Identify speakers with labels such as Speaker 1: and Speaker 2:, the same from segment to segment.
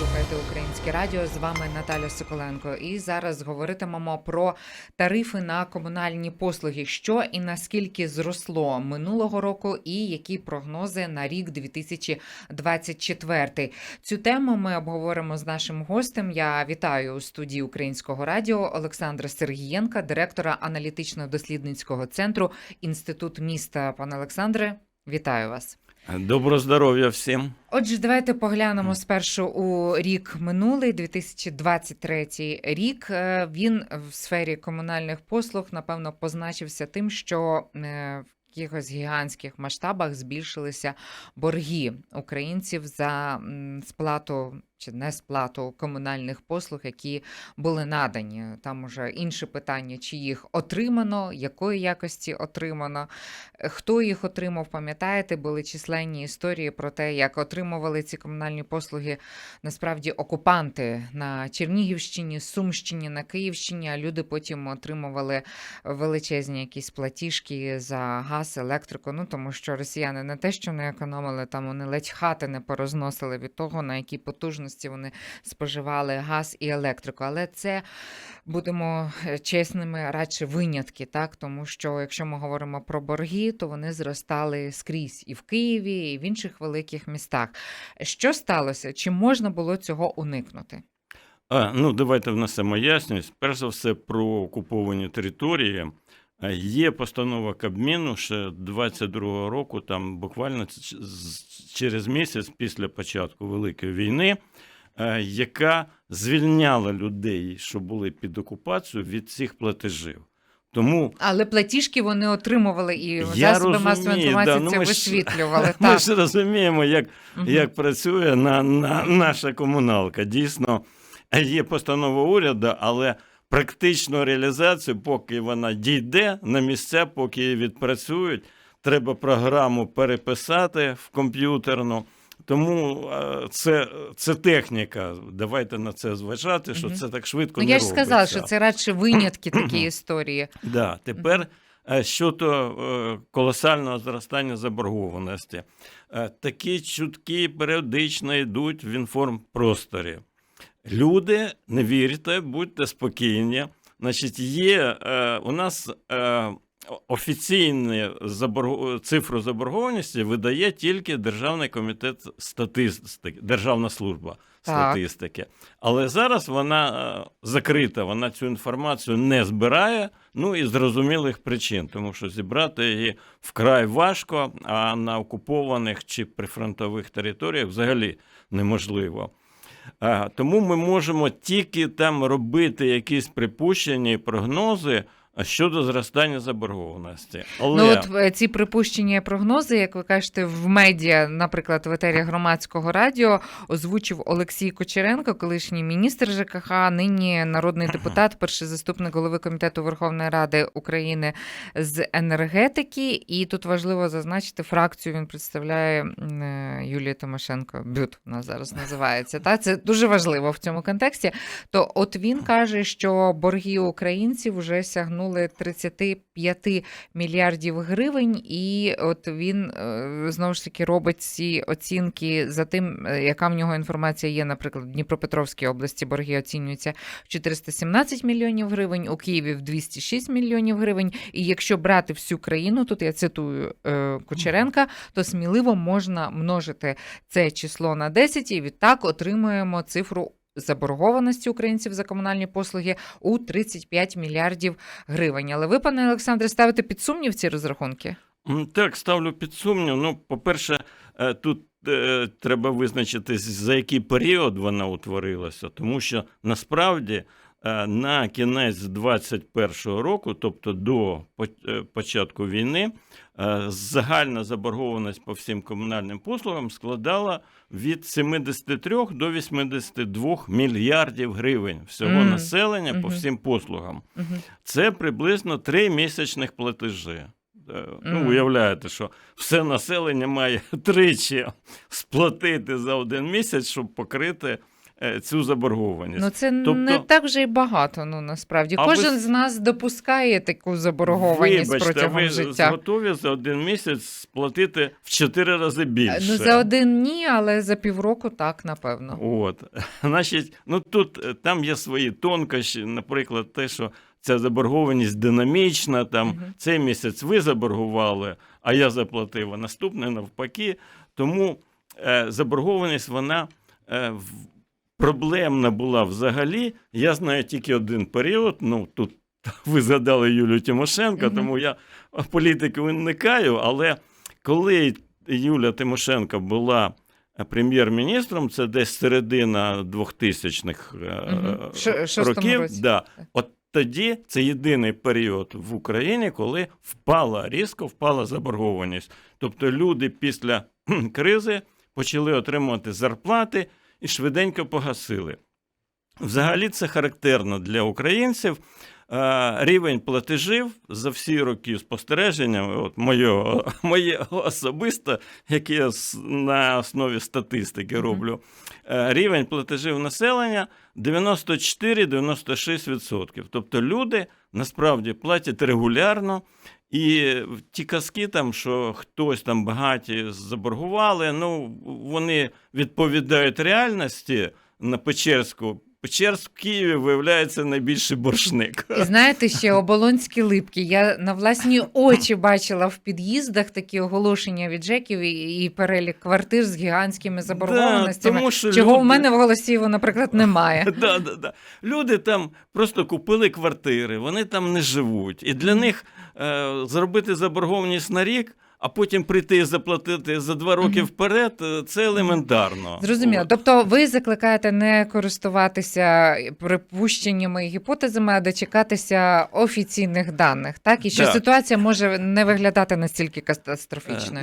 Speaker 1: слухаєте Українське Радіо. З вами Наталя Соколенко. І зараз говоритимемо про тарифи на комунальні послуги, що і наскільки зросло минулого року, і які прогнози на рік 2024. Цю тему ми обговоримо з нашим гостем. Я вітаю у студії Українського радіо Олександра Сергієнка, директора аналітично-дослідницького центру Інститут міста. Пане Олександре, вітаю вас.
Speaker 2: Доброго здоров'я всім.
Speaker 1: Отже, давайте поглянемо спершу у рік минулий, 2023 рік. Е, Він в сфері комунальних послуг напевно позначився тим, що е, в якихось гігантських масштабах збільшилися борги українців за сплату чи не сплату комунальних послуг, які були надані. Там уже інше питання, чи їх отримано, якої якості отримано, хто їх отримав, пам'ятаєте, були численні історії про те, як отримували ці комунальні послуги насправді окупанти на Чернігівщині, Сумщині, на Київщині. А люди потім отримували величезні якісь платіжки за газ, електрику. Ну тому що росіяни не те, що не економили, там вони ледь хати не порозносили від того, на які потужності вони споживали газ і електрику. Але це будемо е, чесними, радше винятки, так тому що якщо ми говоримо про борги, то вони зростали скрізь і в Києві, і в інших великих містах. Що сталося? Чи можна було цього уникнути?
Speaker 2: А, ну, давайте внесемо ясність. Перш за все, про окуповані території. Е, Є постанова Кабміну ще 22-го року, там буквально через місяць після початку Великої війни, е, яка звільняла людей, що були під окупацією, від цих платежів. Тому
Speaker 1: Але платіжки вони отримували і
Speaker 2: Я
Speaker 1: засоби масової інформації
Speaker 2: да, ну
Speaker 1: це
Speaker 2: ми ж-
Speaker 1: висвітлювали.
Speaker 2: ми
Speaker 1: так.
Speaker 2: ж розуміємо, як
Speaker 1: Мгм.
Speaker 2: як працює на, на, наша комуналка. Дійсно, є постанова уряду, але практичну реалізацію, поки вона дійде на місця, поки її відпрацюють, треба програму переписати в комп'ютерну. Тому е, це, це техніка. Давайте на це зважати, що це так швидко
Speaker 1: Ну
Speaker 2: не
Speaker 1: я ж сказала, що це радше винятки такі історії.
Speaker 2: Да, тепер е, щодо е, колосального зростання заборгованості. Такі чутки періодично йдуть в інформпросторі. Люди, не вірте, будьте спокійні. Значить, є е, у нас е, офіційні заборг... цифру заборгованості видає тільки Державний комітет статистики, Державна служба
Speaker 1: Так.
Speaker 2: статистики. Але зараз вона е, закрита, вона цю інформацію не збирає, ну і з зрозумілих причин, тому що зібрати її вкрай важко, а на окупованих чи прифронтових територіях взагалі неможливо. А, Тому ми можемо тільки там робити якісь припущення і прогнози а, щодо зростання заборгованості. Але
Speaker 1: Ну от е, ці припущення прогнози, як ви кажете, в медіа, наприклад, в етері громадського радіо, озвучив Олексій Кочеренко, колишній міністр ЖКХ, нині народний депутат, перший заступник голови комітету Верховної Ради України з енергетики. І тут важливо зазначити фракцію. Він представляє е, Юлія Тимошенко. Бют вона зараз називається. Та це дуже важливо в цьому контексті. То от він каже, що борги українців вже сягнули 35 мільярдів гривень, і от він е, знову ж таки робить ці оцінки за тим, е, яка в нього інформація є. Наприклад, в Дніпропетровській області борги оцінюються в 417 мільйонів гривень, у Києві в 206 мільйонів гривень. І якщо брати всю країну, тут я цитую е, Кучеренка, то сміливо можна множити це число на 10 і відтак отримуємо цифру. Заборгованості українців за комунальні послуги у 35 мільярдів гривень. Але ви, пане Олександре, ставите під сумнів ці розрахунки?
Speaker 2: Так, ставлю під сумнів. Ну, по-перше, е, тут е, треба визначитись, за який період вона утворилася, тому що насправді на кінець 21-го року, тобто до е, початку війни, е, загальна заборгованість по всім комунальним послугам складала від 73 до 82 мільярдів гривень всього
Speaker 1: Мгм.
Speaker 2: населення по всім послугам.
Speaker 1: Угу.
Speaker 2: Це приблизно три місячних платежі. Е, Ну, уявляєте, що все населення має тричі сплатити за один місяць, щоб покрити е, цю заборгованість.
Speaker 1: Ну це
Speaker 2: Тобто-
Speaker 1: не так вже й багато. Ну насправді
Speaker 2: А
Speaker 1: кожен
Speaker 2: ви-
Speaker 1: з нас допускає таку заборгованість
Speaker 2: Вибачте,
Speaker 1: протягом
Speaker 2: ви
Speaker 1: життя.
Speaker 2: готові за один місяць сплатити в 4 рази більше.
Speaker 1: Ну за один ні, але за півроку так, напевно.
Speaker 2: От. Значить, ну тут е, там є свої тонкощі, наприклад, те, що ця заборгованість динамічна, там
Speaker 1: Мгм.
Speaker 2: цей місяць ви заборгували, а я заплатив, а наступний навпаки. Тому е, заборгованість вона е, проблемна була взагалі. Я знаю тільки один період. Ну тут ви згадали Юлію Тимошенко,
Speaker 1: Мгм.
Speaker 2: тому я в політику уникаю. Але коли Юля Тимошенко була е, прем'єр-міністром, це десь середина 2000-х е,
Speaker 1: Мгм. В ш- шостому
Speaker 2: років. Да. От тоді це єдиний період в Україні, коли впала різко впала заборгованість. Тобто люди після кризи почали отримувати зарплати і швиденько погасили. Взагалі це характерно для українців. Рівень платежів за всі роки спостереження, от моє, моє особисто, яке я на основі статистики роблю, е, рівень платежів населення 94-96%. Тобто люди насправді платять регулярно. І ті казки, там, що хтось там багаті заборгували, ну вони відповідають реальності на Печерську. Печерськ в Києві виявляється найбільший боржник.
Speaker 1: І знаєте, ще оболонські липки. Я на власні очі бачила в під'їздах такі оголошення від ЖЕКів і, перелік квартир з гігантськими заборгованостями.
Speaker 2: Да, тому що
Speaker 1: Чого
Speaker 2: люди...
Speaker 1: в мене в голосі його, наприклад, немає.
Speaker 2: Да, да, да. Люди там просто купили квартири, вони там не живуть. І для них е, зробити заборгованість на рік, а потім прийти і заплатити за два роки вперед е, це елементарно.
Speaker 1: Зрозуміло.
Speaker 2: От.
Speaker 1: Тобто ви закликаєте не користуватися припущеннями і гіпотезами, а дочекатися офіційних даних, так? І що
Speaker 2: Так.
Speaker 1: ситуація може не виглядати настільки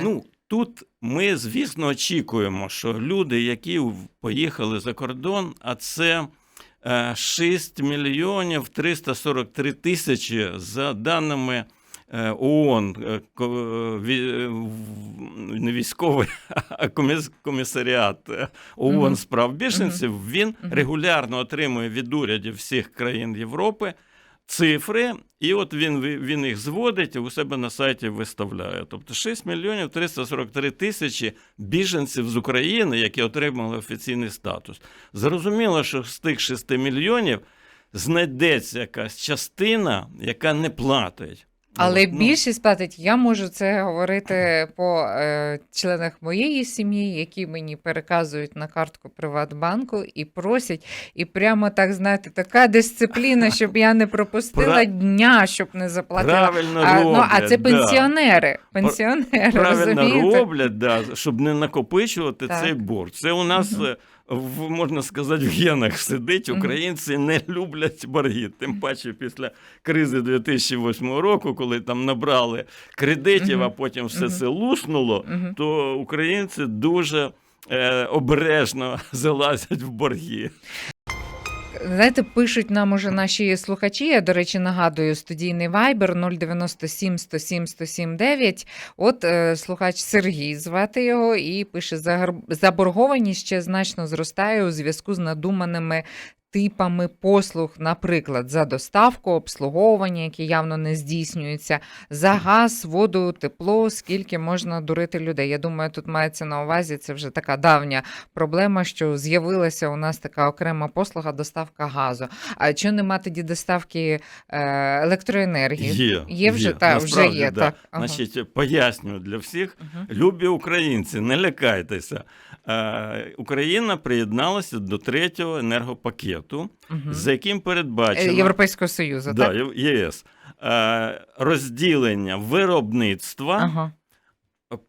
Speaker 2: Е. Ну, тут ми, звісно, очікуємо, що люди, які поїхали за кордон, а це е, 6 мільйонів 343 тисячі за даними е, ООН, е, ко- е, е, не військовий, а комісаріат ООН з прав біженців, він регулярно отримує від урядів всіх країн Європи цифри, і от він, він їх зводить і у себе на сайті виставляє. Тобто 6 мільйонів 343 тисячі біженців з України, які отримали офіційний статус. Зрозуміло, що з тих 6 мільйонів знайдеться якась частина, яка не платить.
Speaker 1: Але
Speaker 2: ну,
Speaker 1: більшість платить, я можу це говорити по е, членах моєї сім'ї, які мені переказують на картку Приватбанку і просять. І прямо так, знаєте, така дисципліна, щоб я не пропустила дня, щоб не заплатила.
Speaker 2: Правильно
Speaker 1: А,
Speaker 2: роблять.
Speaker 1: ну, а це
Speaker 2: да.
Speaker 1: пенсіонери. Пенсіонери,
Speaker 2: Правильно
Speaker 1: розумієте?
Speaker 2: роблять, да, щоб не накопичувати
Speaker 1: Так.
Speaker 2: цей борг. Це у нас,
Speaker 1: Мгм.
Speaker 2: В, можна сказати, в генах сидить. Українці не люблять борги. Тим паче після кризи 2008 року, коли там набрали кредитів, а потім все це луснуло, то українці дуже е, обережно залазять в борги.
Speaker 1: Знаєте, пишуть нам уже наші слухачі. Я, до речі, нагадую, студійний вайбер 097 107 107 9. От е, слухач Сергій звати його і пише: «Загар- заборгованість ще значно зростає у зв'язку з надуманими. Типами послуг, наприклад, за доставку, обслуговування, які явно не здійснюються, за газ, воду, тепло, скільки можна дурити людей. Я думаю, тут мається на увазі це вже така давня проблема, що з'явилася у нас така окрема послуга доставка газу. А чого нема тоді доставки е, електроенергії?
Speaker 2: Є,
Speaker 1: Є вже, та, вже є,
Speaker 2: да.
Speaker 1: так. Ага.
Speaker 2: Значить, пояснюю для всіх.
Speaker 1: Мгм.
Speaker 2: Любі українці, не лякайтеся. Е, Україна приєдналася до третього енергопакету,
Speaker 1: Мгм.
Speaker 2: за яким
Speaker 1: Е,
Speaker 2: передбачено
Speaker 1: Європейського Союзу,
Speaker 2: да,
Speaker 1: так?
Speaker 2: ЄС е, розділення виробництва,
Speaker 1: Ага.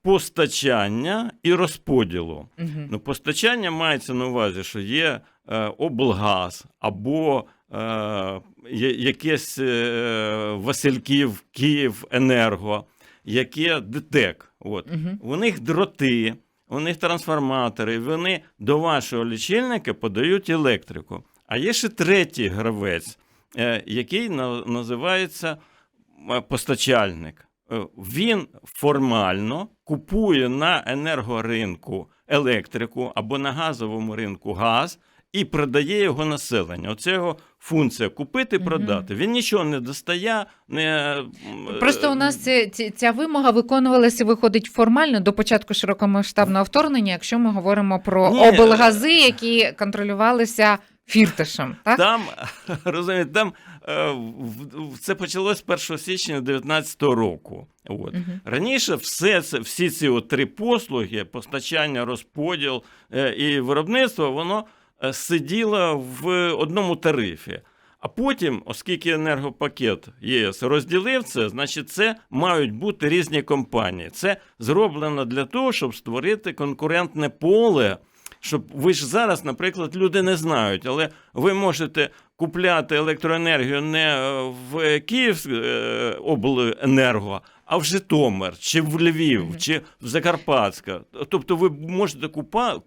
Speaker 2: постачання і розподілу.
Speaker 1: Мгм.
Speaker 2: Ну, постачання мається на увазі, що є е, облгаз або е, якесь е, Васильків, Київ Енерго, яке ДТЕК. От.
Speaker 1: Мгм.
Speaker 2: У них дроти, у них трансформатори, вони до вашого лічильника подають електрику. А є ще третій гравець, е, який на- називається е, постачальник. Е, Він формально купує на енергоринку електрику або на газовому ринку газ і продає його населенню. Оце його функція купити, продати. Він нічого не достає, не
Speaker 1: Просто у нас ці- ця вимога виконувалася, виходить формально до початку широкомасштабного вторгнення, якщо ми говоримо про
Speaker 2: Ні.
Speaker 1: облгази, які контролювалися фірташем. Так?
Speaker 2: Там розумієте, там е, це почалось 1 січня 2019 року. От.
Speaker 1: Мгм.
Speaker 2: Раніше все це, всі ці от три послуги, постачання, розподіл е, і виробництво, воно е, сиділо в одному тарифі. А потім, оскільки енергопакет ЄС розділив це, значить, це мають бути різні компанії. Це зроблено для того, щоб створити конкурентне поле. Щоб ви ж зараз, наприклад, люди не знають, але ви можете купляти електроенергію не е, в Київськ е, обленерго, а в Житомир, чи в Львів, чи в Закарпатська. Тобто ви можете купа,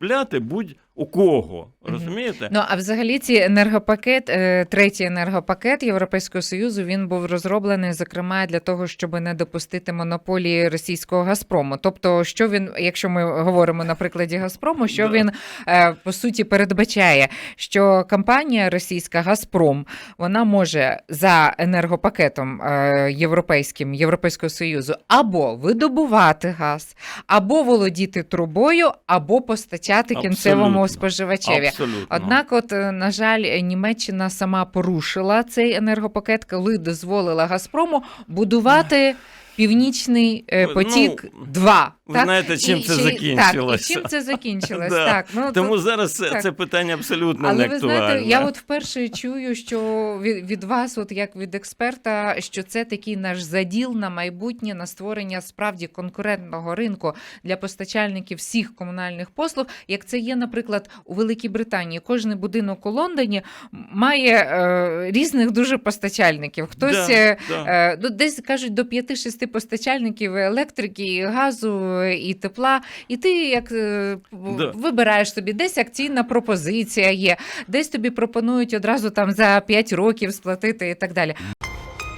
Speaker 2: купляти будь-у кого. Розумієте?
Speaker 1: Ну а взагалі ці енергопакет, е, третій енергопакет Європейського союзу, він був розроблений зокрема для того, щоб не допустити монополії російського Газпрому. Тобто, що він, якщо ми говоримо на прикладі Газпрому, що
Speaker 2: Да.
Speaker 1: він е, по суті передбачає, що компанія російська Газпром вона може за енергопакетом е, європейським Європейського союзу або видобувати газ, або володіти трубою, або постачати кінцевому
Speaker 2: Абсолютно.
Speaker 1: споживачеві.
Speaker 2: Абсолютно.
Speaker 1: Однак, от е, на жаль, Німеччина сама порушила цей енергопакет, коли дозволила Газпрому будувати. Північний е,
Speaker 2: Ну,
Speaker 1: потік 2
Speaker 2: ви знаєте, чим це
Speaker 1: ще й-
Speaker 2: закінчилося.
Speaker 1: Так, і чим це закінчилось?
Speaker 2: Да.
Speaker 1: так, ну,
Speaker 2: Тому
Speaker 1: тут-
Speaker 2: зараз це,
Speaker 1: так.
Speaker 2: це питання абсолютно
Speaker 1: але
Speaker 2: не
Speaker 1: ви
Speaker 2: актуальне.
Speaker 1: знаєте, я от вперше чую, що від, від вас, от як від експерта, що це такий наш заділ на майбутнє на створення справді конкурентного ринку для постачальників всіх комунальних послуг, як це є, наприклад, у Великій Британії. Кожний будинок у Лондоні має е, різних дуже постачальників. Хтось
Speaker 2: Да,
Speaker 1: е,
Speaker 2: да.
Speaker 1: Е, ну, десь кажуть до 5-6 постачальників електрики, і газу і тепла. І ти як е,
Speaker 2: Да.
Speaker 1: вибираєш собі, десь акційна пропозиція є, десь тобі пропонують одразу там за 5 років сплатити і так далі.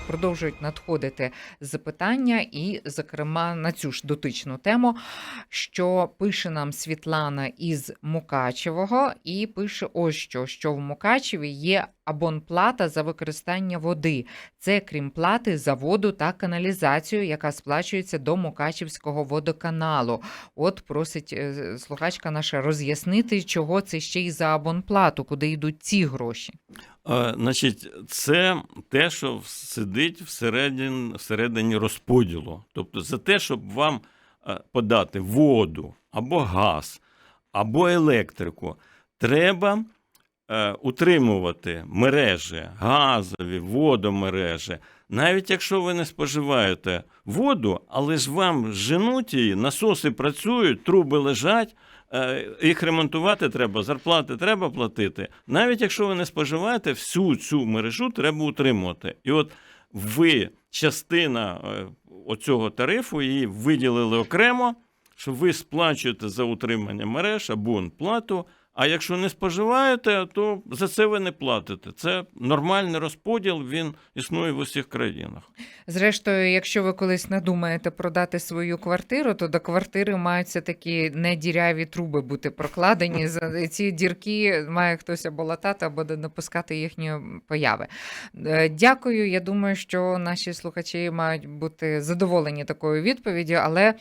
Speaker 1: Продовжують надходити запитання, і, зокрема, на цю ж дотичну тему, що пише нам Світлана із Мукачевого, і пише ось що: що в Мукачеві є абонплата за використання води. Це крім плати за воду та каналізацію, яка сплачується до Мукачівського водоканалу. От просить е, слухачка наша роз'яснити, чого це ще й за абонплату, куди йдуть ці гроші.
Speaker 2: Е, Значить, це те, що сидить всередині, всередині розподілу. Тобто за те, щоб вам е, подати воду або газ, або електрику, треба утримувати мережі, газові, водомережі. Навіть якщо ви не споживаєте воду, але ж вам женуть її, насоси працюють, труби лежать, е, їх ремонтувати треба, зарплати треба платити. Навіть якщо ви не споживаєте, всю цю мережу треба утримувати. І от ви частина е, оцього тарифу її виділили окремо, що ви сплачуєте за утримання мереж або плату. А якщо не споживаєте, то за це ви не платите. Це нормальний розподіл, він існує в усіх країнах.
Speaker 1: Зрештою, якщо ви колись надумаєте продати свою квартиру, то до квартири маються такі недіряві труби бути прокладені. За- Ці дірки має хтось або латати, або не допускати їхньої появи. Е, Дякую. Я думаю, що наші слухачі мають бути задоволені такою відповіддю, але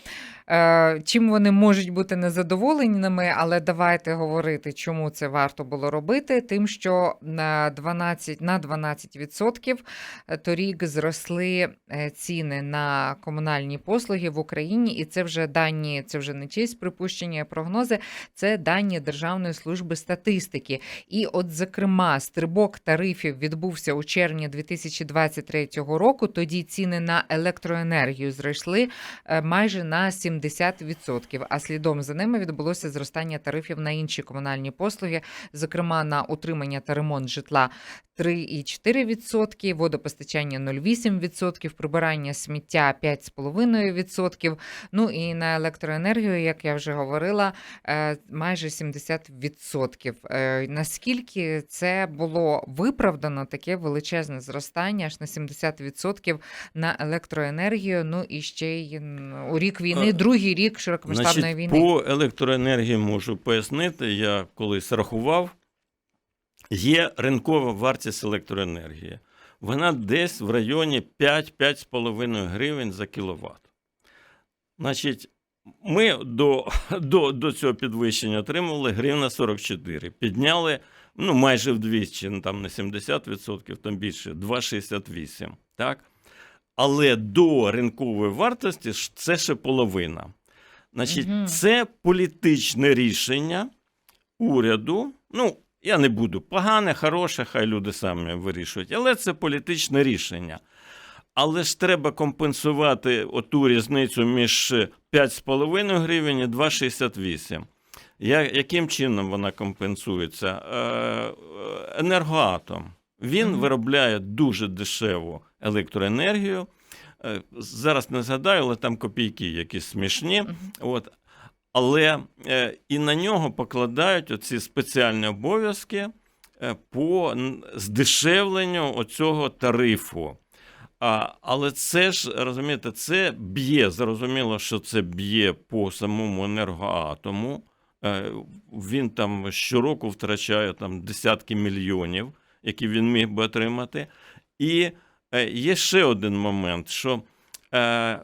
Speaker 1: е, чим вони можуть бути незадоволеними, але давайте говорити, чому це варто було робити, тим, що на 12, на 12% е, торік зросли е, ціни на комунальні послуги в Україні, і це вже дані, це вже не чиїсь припущення, прогнози, це дані Державної служби статистики. І, от, зокрема, стрибок тарифів відбувся у червні 2023 року. Тоді ціни на електроенергію зросли е, майже на 70%, а слідом за ними відбулося зростання тарифів на інші комунальні послуги, зокрема на утримання та ремонт житла 3,4%, водопостачання 0,8%, прибирання сміття 5,5%, ну і на електроенергію, як я вже говорила, е, майже 70%. Е, Наскільки це було виправдано, таке величезне зростання аж на 70% на електроенергію, ну і ще й у рік війни,
Speaker 2: Е,
Speaker 1: другий рік широкомасштабної війни.
Speaker 2: по електроенергії можу пояснити. Я колись рахував є ринкова вартість електроенергії. Вона десь в районі 5-5,5 гривень за кіловат. Значить, ми до, до, до цього підвищення отримували гривна 44. Підняли ну, майже вдвічі, ну, там не 70%, там більше, 2,68. Так? Але до ринкової вартості це ще половина. Значить,
Speaker 1: Мгм.
Speaker 2: це політичне рішення уряду. Ну, я не буду погане, хороше, хай люди самі вирішують, але це політичне рішення. Але ж треба компенсувати оту різницю між 5,5 гривень і 2,68. Я, яким чином вона компенсується? Е, енергоатом. Він
Speaker 1: Мгм.
Speaker 2: виробляє дуже дешеву електроенергію. Е, Зараз не згадаю, але там копійки якісь смішні.
Speaker 1: Мгм.
Speaker 2: От. Але е, і на нього покладають оці спеціальні обов'язки е, по здешевленню оцього тарифу. А, але це ж, розумієте, це б'є, зрозуміло, що це б'є по самому енергоатому. Е, він там щороку втрачає там, десятки мільйонів, які він міг би отримати. І є ще один момент, що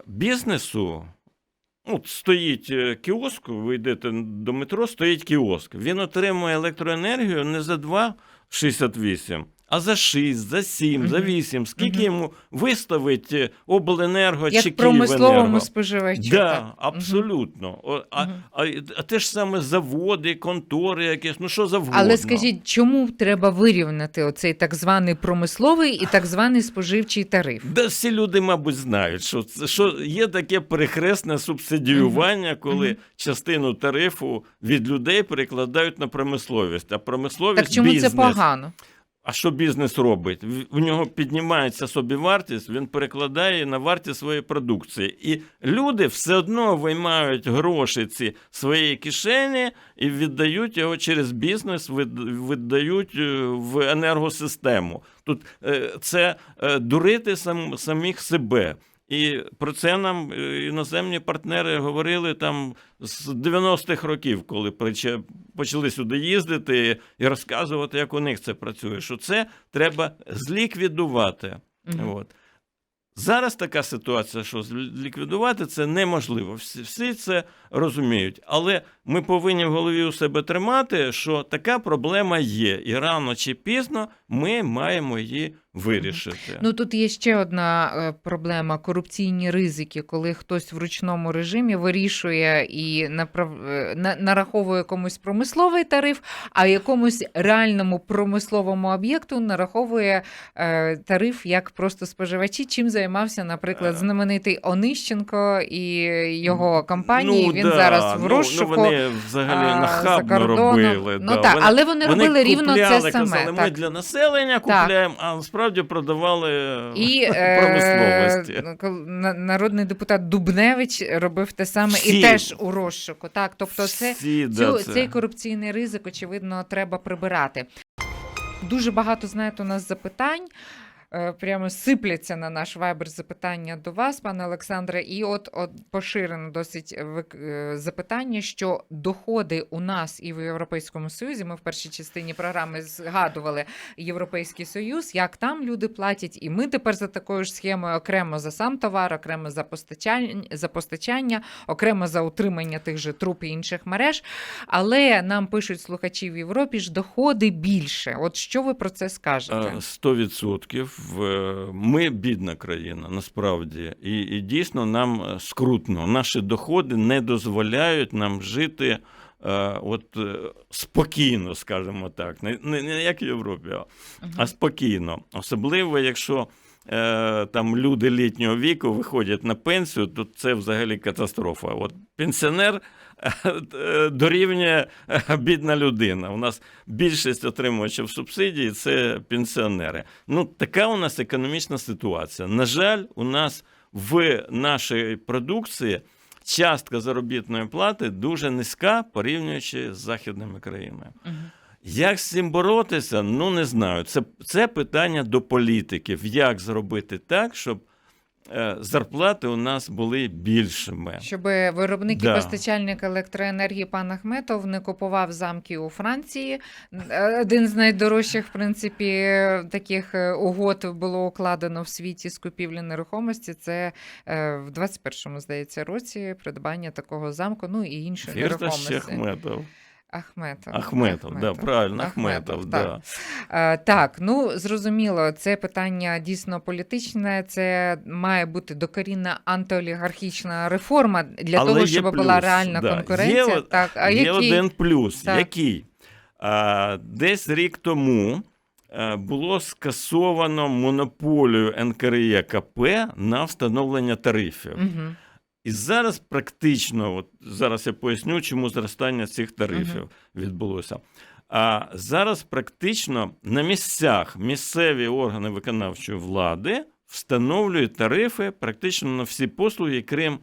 Speaker 2: бізнесу Ну, стоїть е, кіоск, ви йдете до метро, стоїть кіоск. Він отримує електроенергію не за 2,68, а за 6, за 7, за
Speaker 1: Мгм.
Speaker 2: 8. Скільки
Speaker 1: Мгм.
Speaker 2: йому виставить е, обленерго чи
Speaker 1: Як промисловому
Speaker 2: Київенерго?
Speaker 1: споживачу.
Speaker 2: Да,
Speaker 1: так.
Speaker 2: Абсолютно. О, А, а, а те ж саме заводи, контори якісь, ну що завгодно.
Speaker 1: Але скажіть, чому треба вирівняти оцей так званий промисловий і так званий споживчий тариф?
Speaker 2: Да всі люди, мабуть, знають, що, що є таке перехресне субсидіювання, коли
Speaker 1: Мгм.
Speaker 2: частину тарифу від людей перекладають на промисловість. А промисловість
Speaker 1: Так чому
Speaker 2: бізнес.
Speaker 1: це погано?
Speaker 2: А що бізнес робить? В- нього піднімається собівартість, він перекладає на вартість своєї продукції. І люди все одно виймають гроші ці своєї кишені і віддають його через бізнес, віддають е, в енергосистему. Тут е, це е, дурити сам, самих себе. І про це нам е, іноземні партнери говорили там з 90-х років, коли почали сюди їздити і розказувати, як у них це працює. Що це треба зліквідувати.
Speaker 1: Мгм.
Speaker 2: От. Зараз така ситуація, що ліквідувати це неможливо. Всі, всі це розуміють. Але ми повинні в голові у себе тримати, що така проблема є, і рано чи пізно ми маємо її вирішити.
Speaker 1: Ну тут є ще одна е, проблема: корупційні ризики, коли хтось в ручному режимі вирішує і направ... е, на... нараховує комусь промисловий тариф, а якомусь реальному промисловому об'єкту нараховує е, тариф як просто споживачі. Чим займався, наприклад, знаменитий Онищенко і його компанії. Він
Speaker 2: да,
Speaker 1: зараз в
Speaker 2: ну,
Speaker 1: розшуку.
Speaker 2: Ну, вони взагалі
Speaker 1: а,
Speaker 2: нахабно робили.
Speaker 1: Ну
Speaker 2: да.
Speaker 1: так,
Speaker 2: Вони-
Speaker 1: але вони, робили рівно це саме.
Speaker 2: Казали, ми для населення купляємо, а насправді продавали
Speaker 1: І е,
Speaker 2: промисловості.
Speaker 1: Е, народний депутат Дубневич робив те саме
Speaker 2: Всі.
Speaker 1: і теж у розшуку. Так, тобто, це
Speaker 2: Всі,
Speaker 1: цю,
Speaker 2: да, це.
Speaker 1: цей корупційний ризик, очевидно, треба прибирати. Дуже багато знаєте, у нас запитань. Е, Прямо сипляться на наш вайбер запитання до вас, пане Олександре. І от, от поширено досить вик- е, запитання, що доходи у нас і в Європейському Союзі. Ми в першій частині програми згадували Європейський Союз, як там люди платять, і ми тепер за такою ж схемою окремо за сам товар, окремо за постачання, за постачання, окремо за утримання тих же труб і інших мереж. Але нам пишуть слухачі в Європі ж доходи більше. От що ви про це скажете?
Speaker 2: Е, 100%. В- Ми бідна країна, насправді. І, і дійсно нам е, скрутно. Наші доходи не дозволяють нам жити е, от, е, спокійно, скажімо так. Не, не, не як в Європі, а, спокійно. Особливо, якщо там люди літнього віку виходять на пенсію, то це взагалі катастрофа. От пенсіонер е, дорівнює е, бідна людина. У нас більшість отримувачів субсидій це пенсіонери. Ну, така у нас економічна ситуація. На жаль, у нас в нашій продукції частка заробітної плати дуже низька, порівнюючи з західними країнами.
Speaker 1: Мгм.
Speaker 2: Як з цим боротися? Ну не знаю. Це, це питання до політиків. Як зробити так, щоб е, зарплати у нас були більшими.
Speaker 1: Щоб виробник і постачальник електроенергії пан Ахметов не купував замки у Франції. Е, Один з найдорожчих, в принципі, таких е, угод було укладено в світі з купівлі нерухомості. Це е, в 21-му, здається, році придбання такого замку, ну і іншої
Speaker 2: Фірташ
Speaker 1: нерухомості.
Speaker 2: Ахметов.
Speaker 1: Ахметов.
Speaker 2: Ахметов, да, правильно, Ахметов, да.
Speaker 1: так. Е, Так, ну зрозуміло, це питання дійсно політичне. Це має бути докорінна антиолігархічна реформа для
Speaker 2: Але
Speaker 1: того, щоб
Speaker 2: плюс,
Speaker 1: була реальна
Speaker 2: да.
Speaker 1: конкуренція.
Speaker 2: Є,
Speaker 1: так, а
Speaker 2: Є
Speaker 1: який?
Speaker 2: один плюс.
Speaker 1: Так.
Speaker 2: Який? А, десь рік тому е, було скасовано монополію НКРЕКП на встановлення тарифів.
Speaker 1: Угу.
Speaker 2: І зараз практично, от зараз я поясню, чому зростання цих тарифів відбулося. А зараз практично на місцях місцеві органи виконавчої влади встановлюють тарифи практично на всі послуги, крім е,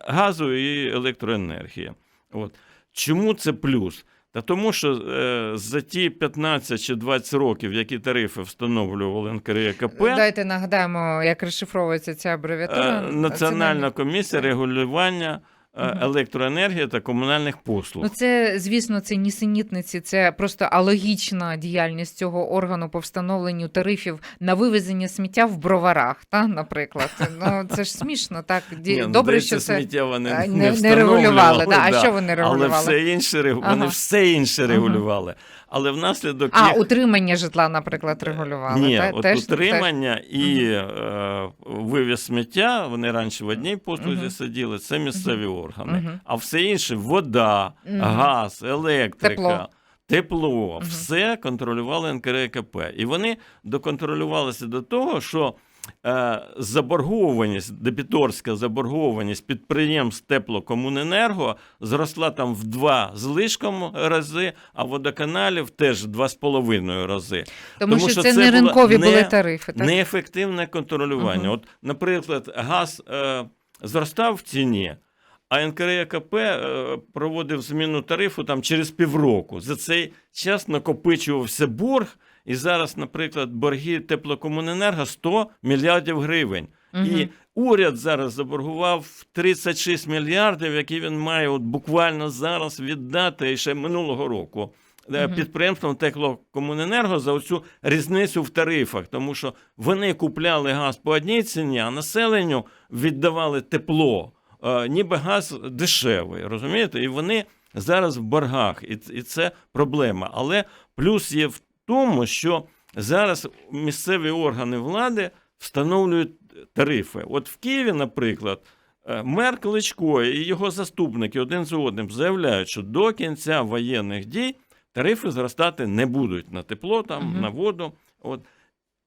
Speaker 2: газу і електроенергії. От. Чому це плюс? Та тому, що е, за ті 15 чи 20 років, які тарифи встановлювали НКРЕКП,
Speaker 1: Дайте нагадаємо, як розшифровується ця абревіатура.
Speaker 2: Е, Національна комісія регулювання е,
Speaker 1: Мгм.
Speaker 2: електроенергії та комунальних послуг.
Speaker 1: Ну, це, звісно, це нісенітниці, це просто алогічна діяльність цього органу по встановленню тарифів на вивезення сміття в броварах, та, наприклад. Ну, це ж смішно, так. Ді-
Speaker 2: Ні, ну,
Speaker 1: Добре, що це
Speaker 2: сміття вони не,
Speaker 1: не, не регулювали. Да. А
Speaker 2: да.
Speaker 1: що вони
Speaker 2: Але
Speaker 1: регулювали?
Speaker 2: все інше,
Speaker 1: Ага.
Speaker 2: вони все інше регулювали. Але внаслідок
Speaker 1: А,
Speaker 2: їх...
Speaker 1: утримання житла, наприклад, регулювали.
Speaker 2: Ні,
Speaker 1: та?
Speaker 2: от
Speaker 1: Теж-
Speaker 2: утримання і е, вивіз сміття, вони раніше в одній послузі
Speaker 1: Мгм.
Speaker 2: сиділи, це місцеві органи.
Speaker 1: Мгм.
Speaker 2: А все інше вода,
Speaker 1: Мгм.
Speaker 2: газ, електрика.
Speaker 1: Тепло.
Speaker 2: Тепло,
Speaker 1: Мгм.
Speaker 2: все контролювали НКРЕКП. І вони доконтролювалися до того, що заборгованість, дебіторська заборгованість підприємств теплокомуненерго зросла там в два з лишком рази, а водоканалів теж в два з половиною рази.
Speaker 1: Тому,
Speaker 2: тому
Speaker 1: що,
Speaker 2: що
Speaker 1: це, не ринкові
Speaker 2: не-
Speaker 1: були тарифи. Так?
Speaker 2: Неефективне контролювання.
Speaker 1: Мгм.
Speaker 2: От, наприклад, газ е, зростав в ціні, а НКРЕКП е, проводив зміну тарифу там через півроку. За цей час накопичувався борг, і зараз, наприклад, борги теплокомуненерго 100 мільярдів гривень.
Speaker 1: Мгм.
Speaker 2: І уряд зараз заборгував 36 мільярдів, які він має от буквально зараз віддати ще минулого року. е,
Speaker 1: Мгм.
Speaker 2: Підприємствам теплокомуненерго за оцю різницю в тарифах, тому що вони купляли газ по одній ціні, а населенню віддавали тепло, е, ніби газ дешевий, розумієте? І вони зараз в боргах, і це проблема. Але плюс є в тому, що зараз місцеві органи влади встановлюють тарифи. От в Києві, наприклад, е, мер Кличко і його заступники один з одним заявляють, що до кінця воєнних дій тарифи зростати не будуть на тепло, там,
Speaker 1: Мгм.
Speaker 2: на воду. От.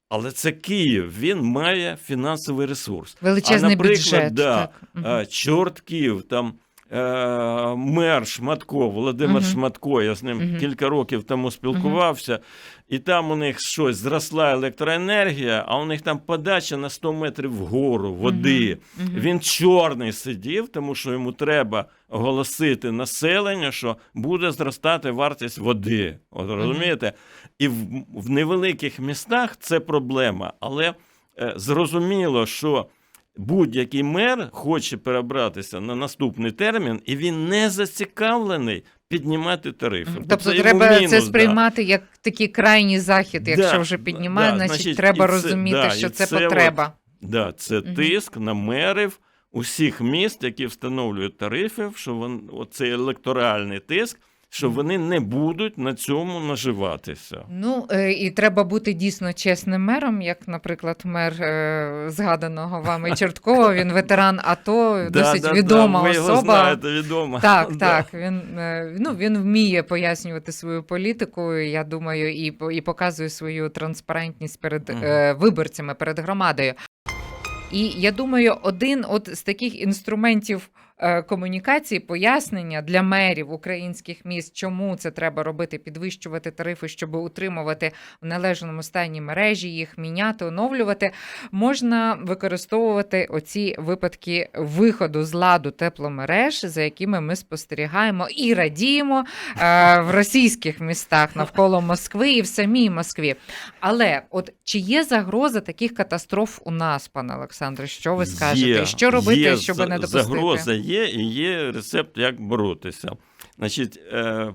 Speaker 2: Але це Київ, він має фінансовий ресурс.
Speaker 1: Величезний
Speaker 2: а, наприклад,
Speaker 1: бюджет.
Speaker 2: да,
Speaker 1: так.
Speaker 2: Чортків, там е, мер Шматко, Володимир
Speaker 1: Мгм.
Speaker 2: Шматко, я з ним
Speaker 1: Мгм.
Speaker 2: кілька років тому спілкувався, і там у них щось зросла електроенергія, а у них там подача на 100 метрів вгору води.
Speaker 1: Мгм.
Speaker 2: Він чорний сидів, тому що йому треба оголосити населення, що буде зростати вартість води. От розумієте? І в, в невеликих містах це проблема. Але е, зрозуміло, що будь-який мер хоче перебратися на наступний термін, і він не зацікавлений піднімати тарифи.
Speaker 1: Тобто
Speaker 2: йому
Speaker 1: треба
Speaker 2: мінус,
Speaker 1: це
Speaker 2: да.
Speaker 1: сприймати як такий крайній захід. Якщо
Speaker 2: Да,
Speaker 1: вже піднімає,
Speaker 2: да,
Speaker 1: значить,
Speaker 2: значить,
Speaker 1: треба
Speaker 2: це-
Speaker 1: розуміти,
Speaker 2: да,
Speaker 1: що це,
Speaker 2: це от-
Speaker 1: потреба.
Speaker 2: Да, це
Speaker 1: Мгм.
Speaker 2: тиск на мерів усіх міст, які встановлюють тарифи, що вон, оцей електоральний тиск, що вони не будуть на цьому наживатися.
Speaker 1: Ну е, і треба бути дійсно чесним мером, як, наприклад, мер е, згаданого вами Чорткова. Він ветеран АТО, досить
Speaker 2: да,
Speaker 1: відома
Speaker 2: да, ви його
Speaker 1: особа.
Speaker 2: знаєте.
Speaker 1: Так,
Speaker 2: Да.
Speaker 1: так. Він, е, ну, він вміє пояснювати свою політику, я думаю, і, і показує свою транспарентність перед виборцями, перед громадою. І я думаю, один от з таких інструментів комунікації, пояснення для мерів українських міст, чому це треба робити, підвищувати тарифи, щоб утримувати в належному стані мережі, їх міняти, оновлювати, можна використовувати оці випадки виходу з ладу тепломереж, за якими ми спостерігаємо і радіємо е, в російських містах навколо Москви і в самій Москві. Але от чи є загроза таких катастроф у нас, пане Олександре? Що ви скажете?
Speaker 2: Є,
Speaker 1: що робити,
Speaker 2: є
Speaker 1: щоб не допустити?
Speaker 2: Загроза є і є рецепт, як боротися. Значить, е,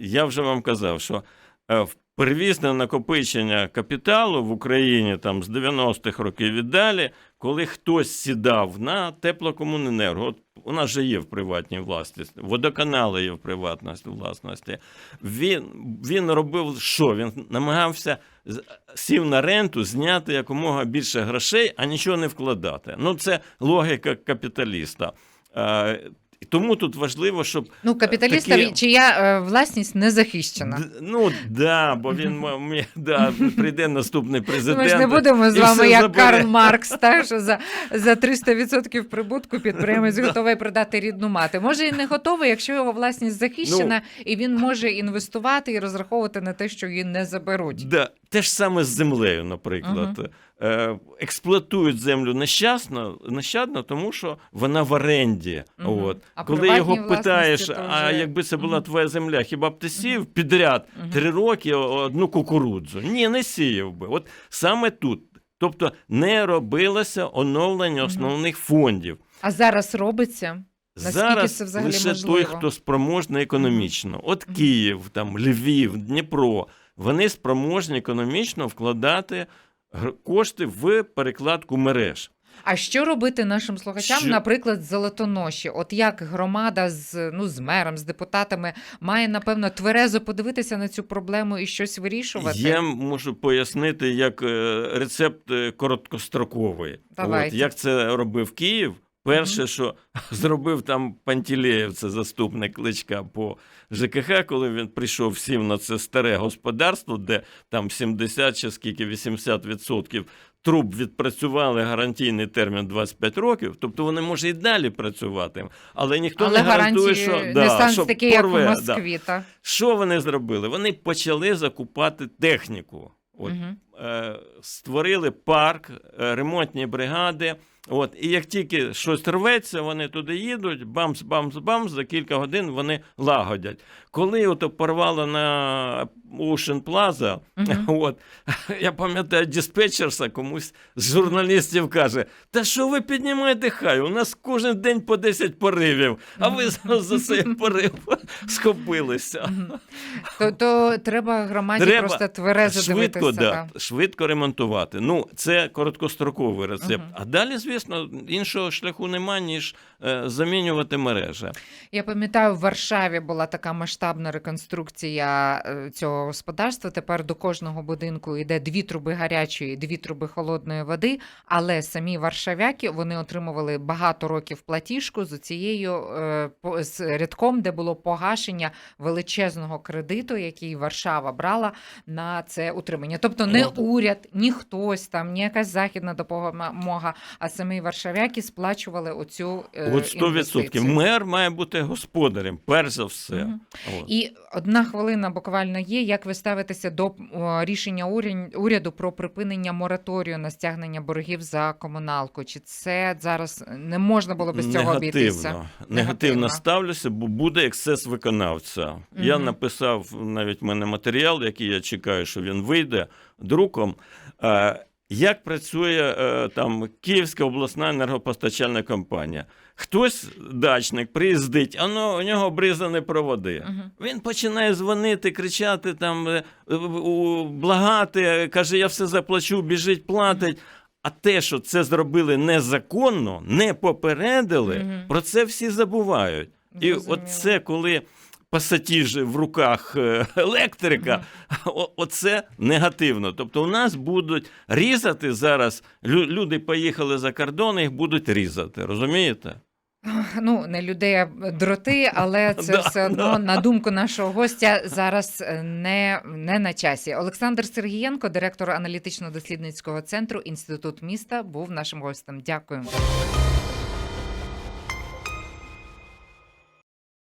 Speaker 2: я вже вам казав, що е, первісне накопичення капіталу в Україні там з 90-х років і далі, коли хтось сідав на теплокомуненерго, от у нас же є в приватній власності, водоканали є в приватності власності. Він, він робив що? Він намагався сів на ренту зняти якомога більше грошей, а нічого не вкладати. Ну, це логіка капіталіста. Е, тому тут важливо, щоб
Speaker 1: Ну, капіталіста,
Speaker 2: такі-
Speaker 1: чия е, власність не захищена.
Speaker 2: Д- Ну да, бо він да, прийде наступний президент.
Speaker 1: Ми ж не будемо з вами, як
Speaker 2: забере.
Speaker 1: Карл Маркс, так, що за, за 300% прибутку підприємець готовий продати рідну мати. Може і не готовий, якщо його власність захищена,
Speaker 2: Ну.
Speaker 1: і він може інвестувати і розраховувати на те, що її не заберуть.
Speaker 2: Да, те ж саме з землею, наприклад. Е, експлуатують землю нещасно, нещадно, тому що вона в оренді.
Speaker 1: Мгм.
Speaker 2: От.
Speaker 1: А
Speaker 2: Коли його питаєш,
Speaker 1: то
Speaker 2: а якби це була
Speaker 1: Мгм.
Speaker 2: твоя земля, хіба б ти сів підряд
Speaker 1: Мгм.
Speaker 2: три роки одну кукурудзу? Ні, не сіяв би. От саме тут. Тобто не робилося оновлення
Speaker 1: Мгм.
Speaker 2: основних фондів.
Speaker 1: А зараз робиться. Наскільки
Speaker 2: Зараз
Speaker 1: це взагалі
Speaker 2: лише
Speaker 1: можливо?
Speaker 2: той, хто спроможний економічно. От Київ, там, Львів, Дніпро, вони спроможні економічно вкладати гр- кошти в перекладку мереж.
Speaker 1: А що робити нашим слухачам,
Speaker 2: Що?
Speaker 1: наприклад, з Золотоноші? От як громада з ну з мером, з депутатами має напевно тверезо подивитися на цю проблему і щось вирішувати?
Speaker 2: Я можу пояснити як е, рецепт е, короткостроковий.
Speaker 1: Давайте.
Speaker 2: От, як це робив Київ. Перше, що зробив там Пантілеєв, це заступник Кличка по ЖКХ, коли він прийшов всім на це старе господарство, де там 70 чи скільки 80% труб відпрацювали гарантійний термін 25 років. Тобто вони може і далі працювати, але ніхто
Speaker 1: Але
Speaker 2: не гарантує, що,
Speaker 1: не
Speaker 2: да, що
Speaker 1: такі, як
Speaker 2: порве, да.
Speaker 1: Москві. Та?
Speaker 2: Що вони зробили? Вони почали закупати техніку. От,
Speaker 1: Мгм.
Speaker 2: Е, створили парк, е, ремонтні бригади. От, і як тільки щось рветься, вони туди їдуть, бамс, бамс, бамс, за кілька годин вони лагодять. Коли ото порвало на Ocean Plaza,
Speaker 1: Мгм.
Speaker 2: от, я пам'ятаю, диспетчерса комусь з журналістів каже: Та що ви піднімаєте хай? У нас кожен день по 10 поривів, а ви за, за цей порив схопилися.
Speaker 1: То, то треба громаді
Speaker 2: Треба
Speaker 1: просто тверезо
Speaker 2: Швидко,
Speaker 1: дивитися.
Speaker 2: да. Швидко ремонтувати. Ну, це короткостроковий рецепт.
Speaker 1: Мгм.
Speaker 2: А далі, звісно, іншого шляху нема, ніж е, замінювати мережі.
Speaker 1: Я пам'ятаю, в Варшаві була така масштабна реконструкція е, цього господарства. Тепер до кожного будинку йде дві труби гарячої, дві труби холодної води. Але самі варшавяки вони отримували багато років платіжку з цією е, з рядком, де було погашення величезного кредиту, який Варшава брала на це утримання. Тобто не. Уряд, ні хтось там, ні якась західна допомога, а самі варшавяки сплачували оцю е,
Speaker 2: От 100%.
Speaker 1: інвестицію.
Speaker 2: Мер має бути господарем, перш за все. От.
Speaker 1: І одна хвилина буквально є. Як ви ставитеся до рішення уряду про припинення мораторію на стягнення боргів за комуналку? Чи це зараз не можна було без цього обійтися?
Speaker 2: Негативно.
Speaker 1: Негативно.
Speaker 2: Негативно ставлюся, бо буде ексцес виконавця. Я написав навіть в мене матеріал, який я чекаю, що він вийде друком. Е, Як працює е, там Київська обласна енергопостачальна компанія? Хтось, дачник, приїздить, а ну, у нього обрізані проводи.
Speaker 1: Мгм.
Speaker 2: Він починає дзвонити, кричати, там, е, благати, каже, я все заплачу, біжить, платить. А те, що це зробили незаконно, не попередили,
Speaker 1: Мгм.
Speaker 2: про це всі забувають. І от це, коли пасатіжі в руках е, електрика, оце негативно. Тобто, у нас будуть різати зараз. лю- Люди поїхали за кордон, їх будуть різати. Розумієте?
Speaker 1: Ну, не людей, а дроти, але це
Speaker 2: Да,
Speaker 1: все одно,
Speaker 2: да.
Speaker 1: на думку нашого гостя, зараз е, не, не на часі. Олександр Сергієнко, директор аналітично-дослідницького центру Інститут міста, був нашим гостем. Дякую.